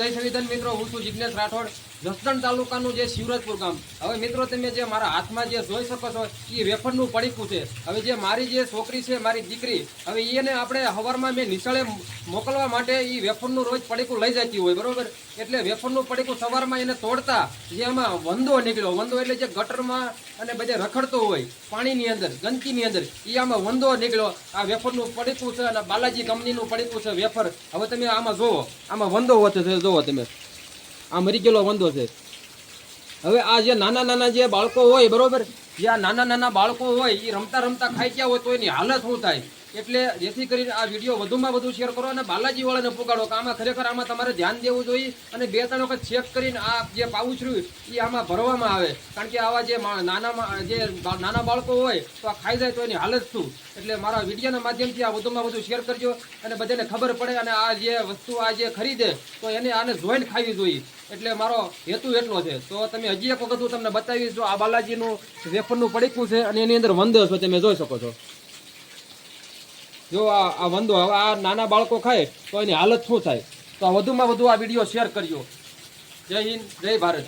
જય સંવિધાન મિત્રો હું છું જિજ્ઞેશ રાઠોડ. જસદણ તાલુકાનું જે શિવરાજપુર ગામ. હવે મિત્રો, તમે જે મારા હાથમાં જે જોઈ શકો છો એ વેફરનું પડીકું છે. હવે જે મારી જે છોકરી છે, મારી દીકરી, હવે એને આપણે હવારમાં મેં નિશાળે મોકલવા માટે એ વેફરનું રોજ પડીકું લઈ જતી હોય, બરોબર? એટલે વેફરનું પડીકું સવારમાં એને તોડતા જે એમાં વંદો નીકળ્યો. વંદો એટલે જે ગટરમાં અને બધે રખડતો હોય, પાણીની અંદર, ગંદકીની અંદર એ આમાં વંદો નીકળ્યો. આ વેફરનું પડીકું છે અને બાલાજી કંપનીનું પડીકું છે વેફર. હવે તમે આમાં જુઓ. આમાં વંદો વચ્ચે જુઓ તમે. આ મરી ગયેલો વંદો છે. હવે આ જે નાના નાના જે બાળકો હોય, બરોબર? જે આ નાના નાના બાળકો હોય એ રમતા રમતા ખાઈ ગયા હોય તો એની હાલત શું થાય? એટલે જેથી કરીને આ વીડિયો વધુમાં વધુ શેર કરો અને બાલાજી વાળાને પુગાડો, કે આમાં ખરેખર આમાં તમારે ધ્યાન દેવું જોઈએ અને બે ત્રણ વખત ચેક કરીને આ જે પાઉછરું એ આમાં ભરવામાં આવે. કારણ કે આવા જે નાના જે નાના બાળકો હોય, તો આ ખાઈ જાય તો એની હાલત શું? એટલે મારા વિડીયોના માધ્યમથી આ વધુમાં વધુ શેર કરજો અને બધાને ખબર પડે અને આ જે વસ્તુ, આ જે ખરીદે, તો એને આને જોઈન્ટ ખાવી જોઈએ. એટલે મારો હેતુ એટલો છે. તો તમે હજી એક વખત હું તમને બતાવીશ આ બાલાજીનું વેફરનું પડીકું છે અને એની અંદર વંદો છે, તમે જોઈ શકો છો. જો આ આ વંદો, હવે આ નાના બાળકો ખાય, તો એની હાલત શું થાય? તો વધુમાં વધુ આ વીડિયો શેર કરજો જય હિન્દ, જય ભારત.